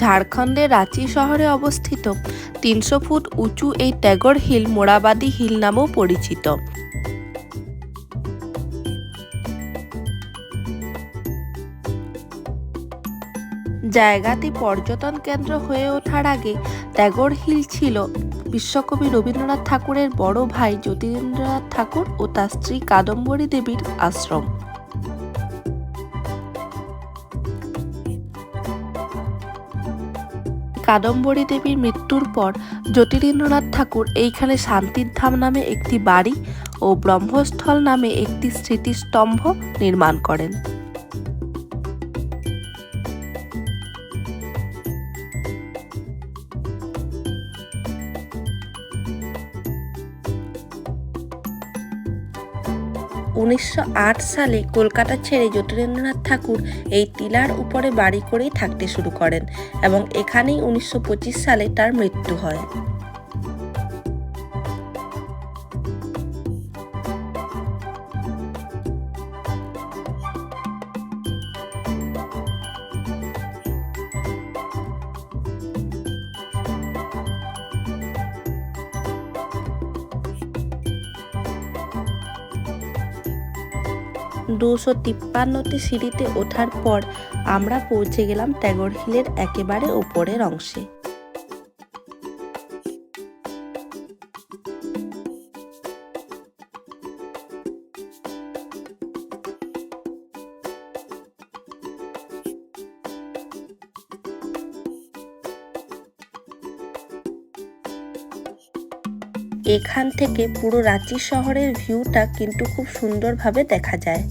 ঝাড়খণ্ডের রাঁচি শহরে অবস্থিত তিনশো ফুট উঁচু এই ট্যাগর হিল মোড়াবাদি হিল নামেও পরিচিত। জায়গাটি পর্যটন কেন্দ্র হয়ে ওঠার আগে ট্যাগর হিল ছিল বিশ্বকবি রবীন্দ্রনাথ ঠাকুরের বড় ভাই জ্যোতিরেন্দ্রনাথ ঠাকুর ও তার স্ত্রী কাদম্বরী দেবীর আশ্রম। কাদম্বরী দেবীর মৃত্যুর পর জ্যোতিরেন্দ্রনাথ ঠাকুর এইখানে শান্তির ধাম নামে একটি বাড়ি ও ব্রহ্মস্থল নামে একটি স্মৃতিস্তম্ভ নির্মাণ করেন। উনিশশো আট সালে কলকাতা ছেড়ে জ্যোতিরেন্দ্রনাথ ঠাকুর এই টিলার উপরে বাড়ি করেই থাকতে শুরু করেন এবং এখানেই উনিশশো পঁচিশ সালে তার মৃত্যু হয়। দুশো তিপ্পান্নটি সিঁড়িতে ওঠার পর আমরা পৌঁছে গেলাম ট্যাগর হিলের একেবারে ওপরের অংশে। এখান থেকে পুরো রাঁচি শহরের ভিউটা কিন্তু খুব সুন্দরভাবে দেখা যায়।